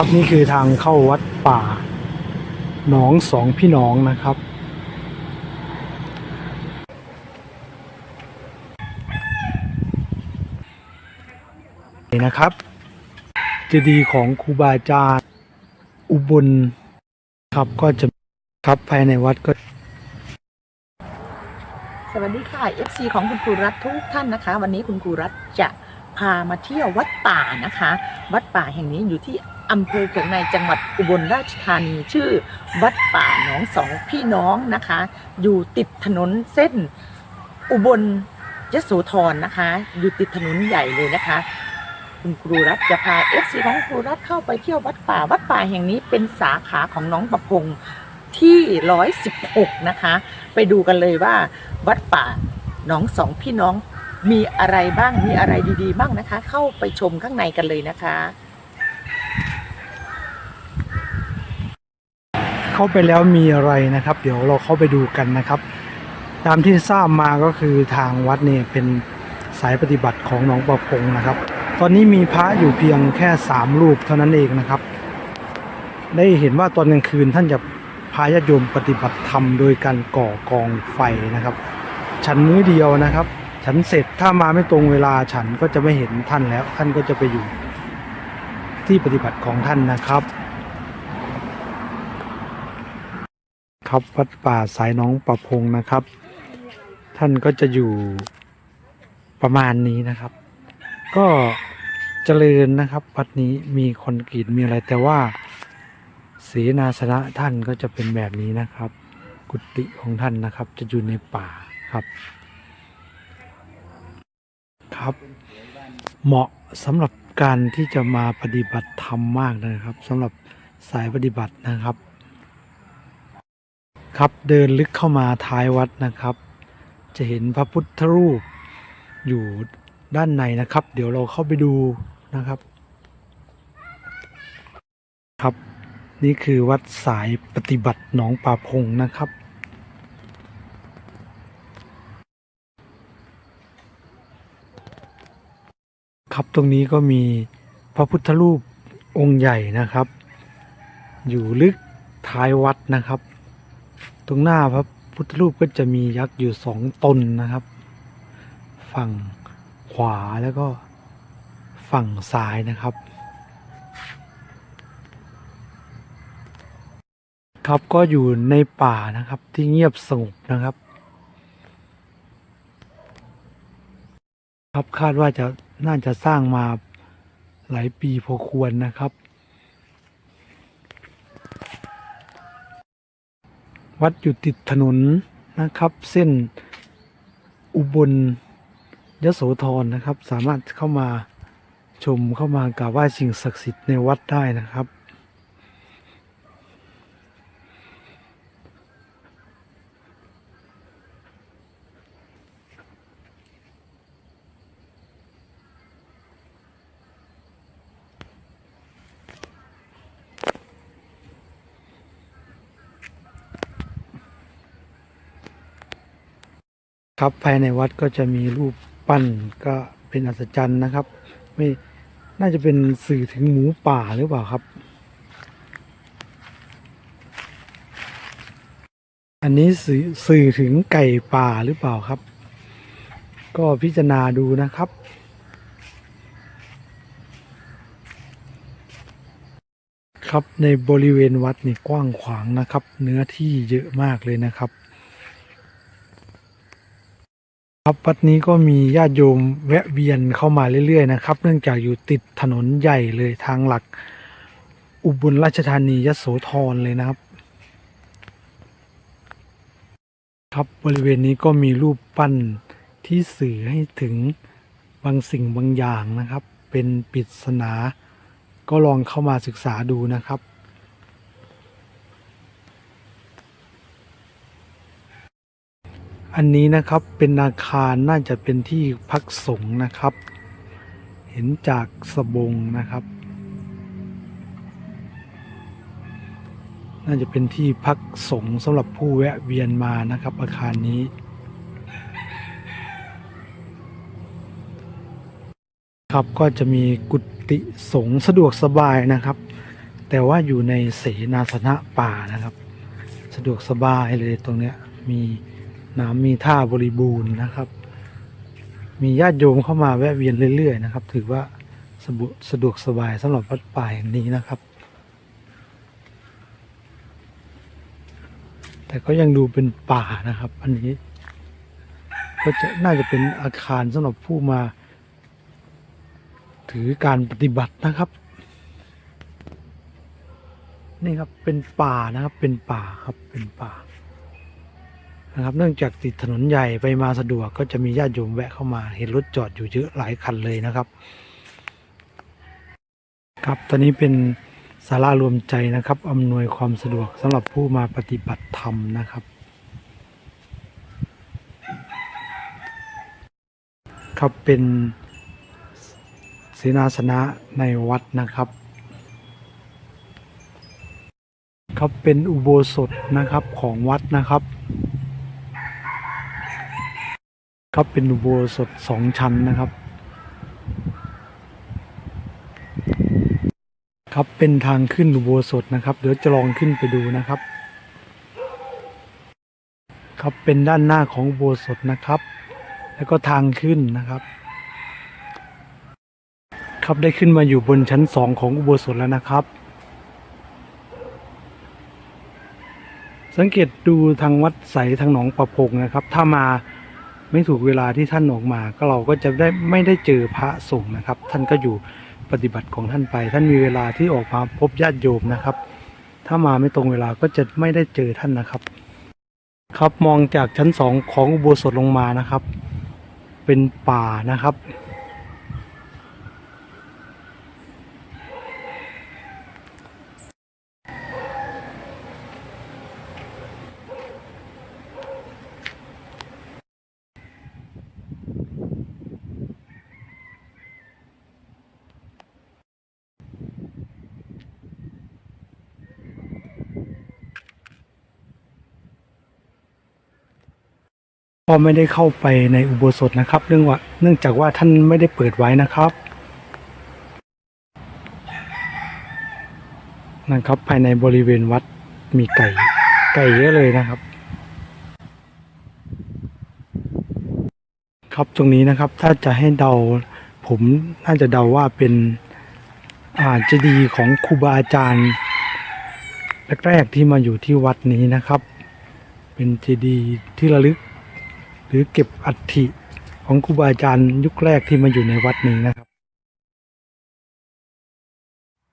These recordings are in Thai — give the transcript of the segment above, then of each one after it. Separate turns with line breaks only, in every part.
ครับนี่คือทางเข้าวัดป่าหนองสองพี่น้องนะครับ นี่นะครับเจดีย์ของครูบาอาจารย์อุบลครับก็จะครับภายในวัดก็
สวัสดีค่ะ FC ของคุณครูรัฐทุกท่านนะคะ วันนี้คุณครูรัฐจะ พามาเที่ยววัดป่านะคะ วัดป่าแห่งนี้อยู่ที่อำเภอเขืองในจังหวัดอุบลราชธานีชื่อ วัดป่าหนองสองพี่น้องนะคะ อยู่ติดถนนเส้นอุบลยโสธรนะคะ อยู่ติดถนนใหญ่เลยนะคะ คุณครูรัฐจะพา FC ของครูรัฐเข้าไปเที่ยววัดป่า วัดป่าแห่งนี้เป็นสาขาของน้องประพงษ์ที่ร้อยสิบหกนะคะ ไปดูกันเลยว่า วัดป่าหนองสองพี่น้อง มีอะไรบ้างมีอะไรดีๆ บ้างนะคะ เข้าไปชมข้างในกันเลยนะคะ
เข้าไปแล้วมีอะไรนะครับ เดี๋ยวเราเข้าไปดูกันนะครับ ตามที่ทราบมาก็คือทางวัดเนี่ยเป็นสายปฏิบัติของหนองประพงนะครับ ตอนนี้มีพระอยู่เพียงแค่สามรูปเท่านั้นเองนะครับ ได้เห็นว่าตอนกลางคืนท่านจะพาญาติโยมปฏิบัติธรรมโดยการก่อกองไฟนะครับฉันมื้อเดียวนะครับ ฉันเสร็จถ้ามาไม่ตรงเวลาฉันก็จะไม่เห็นท่านแล้ว ท่านก็จะไปอยู่ ที่ปฏิบัติของท่านนะครับ ครับวัดป่าสายน้องประพงนะครับ ท่านก็จะอยู่ประมาณนี้นะครับ ก็เจริญนะครับ วัดนี้มีคอนกรีตมีอะไรแต่ว่าเสนาสนะท่านก็จะเป็นแบบนี้นะครับ กุฏิของท่านนะครับ จะอยู่ในป่าครับ ครับ เหมาะสำหรับการที่จะมาปฏิบัติธรรมมากนะครับสำหรับสายปฏิบัตินะครับ ครับเดินลึกเข้ามาท้ายวัดนะครับ จะเห็นพระพุทธรูปอยู่ด้านในนะครับ เดี๋ยวเราเข้าไปดูนะครับครับ นี่คือวัดสายปฏิบัติหนองป่าพงนะครับ ครับ ตรงนี้ก็มีพระพุทธรูปองค์ใหญ่นะครับ อยู่ลึกท้ายวัดนะครับ ตรงหน้าพระพุทธรูปก็จะมียักษ์อยู่สองตนนะครับ ฝั่งขวาแล้วก็ฝั่งซ้ายนะครับ ครับก็อยู่ในป่านะครับที่เงียบสงบนะครับ ครับคาดว่าจะ น่าจะสร้างมาหลายปีพอควรนะครับ วัดอยู่ติดถนนนะครับ เส้นอุบลยโสธรนะครับ สามารถเข้ามาชมเข้ามากราบไหว้สิ่งศักดิ์สิทธิ์ในวัดได้นะครับ ครับภายในวัดก็จะมีรูปปั้นก็เป็นอัศจรรย์นะครับ ไม่น่าจะเป็นสื่อถึงหมูป่าหรือเปล่าครับ อันนี้สื่อสื่อถึงไก่ป่าหรือเปล่าครับ ก็พิจารณาดูนะครับ ครับในบริเวณวัดนี่กว้างขวางนะครับ เนื้อที่เยอะมากเลยนะครับ ครับวัดนี้ก็มีญาติโยมแวะเวียนเข้ามาเรื่อยๆนะครับ เนื่องจากอยู่ติดถนนใหญ่เลยทางหลัก อุบลราชธานียโสธรเลยนะครับ ครับบริเวณนี้ก็มีรูปปั้นที่สื่อให้ถึงบางสิ่งบางอย่างนะครับ เป็นปริศนา ก็ลองเข้ามาศึกษาดูนะครับ อันนี้นะครับเป็นอาคารน่าจะเป็นที่พักสงฆ์นะครับ เห็นจากสบงนะครับ น่าจะเป็นที่พักสงฆ์สำหรับผู้แวะเวียนมานะครับ อาคารนี้ครับก็จะมีกุฏิสงฆ์สะดวกสบายนะครับ แต่ว่าอยู่ในเสนาสนะป่านะครับ สะดวกสบายเลยตรงเนี้ยมี น้ำมีท่าบริบูรณ์นะครับ มีญาติโยมเข้ามาแวะเวียนเรื่อย ๆ นะครับ ถือว่าสะสะดวกสบายสำหรับวัดป่าแห่งนี้นะครับ แต่ก็ยังดูเป็นป่านะครับ อันนี้ ก็จะน่าจะเป็นอาคารสำหรับผู้มา ถือการปฏิบัตินะครับ นี่ครับเป็นป่านะครับเป็นป่าครับเป็นป่า นะครับ เนื่องจากติดถนนใหญ่ไปมาสะดวกก็จะมีญาติโยมแวะเข้ามาเห็นรถจอดอยู่เยอะหลายคันเลยนะครับ ครับตอนนี้เป็นศาลารวมใจนะครับอำนวยความสะดวกสำหรับผู้มาปฏิบัติธรรมนะครับ ครับเป็นเสนาสนะในวัดนะครับ ครับเป็นอุโบสถนะครับของวัดนะครับ ครับเป็นอุโบสถสองชั้นนะครับ ครับเป็นทางขึ้นอุโบสถนะครับ เดี๋ยวจะลองขึ้นไปดูนะครับ ครับเป็นด้านหน้าของอุโบสถนะครับ แล้วก็ทางขึ้นนะครับ ครับได้ขึ้นมาอยู่บนชั้นสองของอุโบสถแล้วนะครับสังเกตดูทางวัดใสทางหนองประพงนะครับ ถ้ามา ไม่ถูกเวลาที่ท่านออกมา ก็เราก็จะได้ไม่ได้เจอพระสงฆ์นะครับ ท่านก็อยู่ปฏิบัติของท่านไป ท่านมีเวลาที่ออกมาพบญาติโยมนะครับ ถ้ามาไม่ตรงเวลาก็จะไม่ได้เจอท่านนะครับ ครับมองจากชั้นสองของอุโบสถลงมานะครับ เป็นป่านะครับ ก็ไม่ได้เข้าไปในอุโบสถนะครับเรื่องว่าเนื่องจากว่าท่านไม่ได้เปิดไว้นะครับนะครับ ภายในบริเวณวัดมีไก่ ไก่เยอะเลยนะครับ ครับตรงนี้นะครับถ้าจะให้เดาผมน่าจะเดาว่าเป็นอาเจะดีของครูบาอาจารย์แรกๆที่มาอยู่ที่วัดนี้นะครับ เป็นเจดีย์ที่ระลึก หรือเก็บอัฐิของครูบาอาจารย์ยุคแรกที่มาอยู่ในวัดนี้นะครับ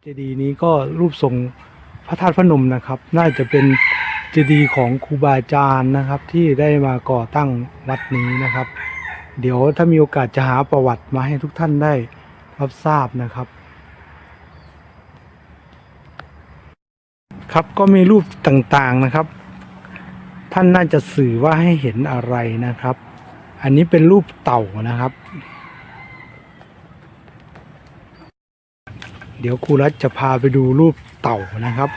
เจดีย์นี้ก็รูปทรงพระธาตุพนมนะครับ น่าจะเป็นเจดีย์ของครูบาอาจารย์นะครับ ที่ได้มาก่อตั้งวัดนี้นะครับ เดี๋ยวถ้ามีโอกาสจะหาประวัติมาให้ทุกท่านได้รับทราบนะครับ ครับก็มีรูปต่างๆนะครับ ท่านน่าจะสื่อว่าให้เห็นอะไรนะครับ อันนี้เป็นรูปเต่านะครับ เดี๋ยวครูรัฐจะพาไปดูรูปเต่านะครับ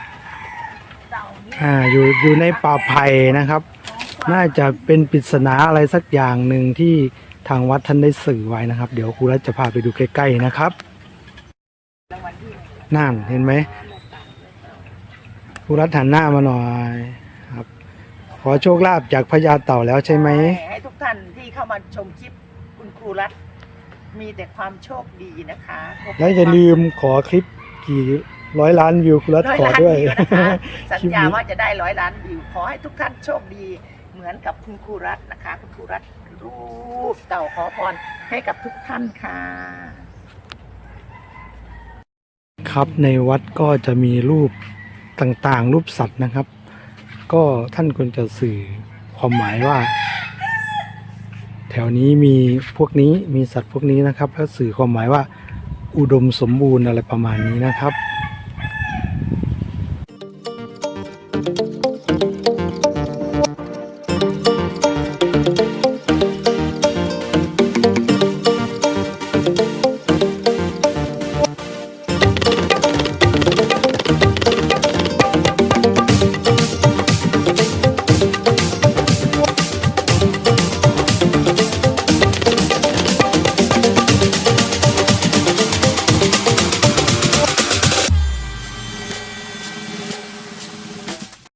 อ่าอยู่อยู่ในป่าไผ่นะครับ น่าจะเป็นปริศนาอะไรสักอย่างหนึ่งที่ทางวัดท่านได้สื่อไว้นะครับ เดี๋ยวครูรัฐจะพาไปดูใกล้ๆนะครับนั่นเห็นไหมครูรัฐหันหน้ามาหน่อย ขอโชคลาภจากพญาเต่าแล้วใช่ไหม
ให้ทุกท่านที่เข้ามาชมคลิปคุณครูรัฐมีแต่ความโชคดีนะคะ
แล้วอย่าลืมขอคลิปกี่ร้อยล้านวิวคุณรัฐ
ร้อย
ขอ
ล้าน
ด้วย
วิวนะคะสัญ
คลิป
ญา
นี้
ว่าจะได้ร้อยล้านวิวขอให้ทุกท่านโชคดีเหมือนกับคุณครูรัฐนะคะ คุณครูรัฐรูปเต่าขอพรให้กับทุกท่านค่ะ
ครับในวัดก็จะมีรูปต่างๆ รูปสัตว์นะครับ ก็ท่านควรจะสื่อความหมายว่า แถวนี้มีพวกนี้มีสัตว์พวกนี้นะครับ แล้วสื่อความหมายว่าอุดมสมบูรณ์อะไรประมาณนี้นะครับ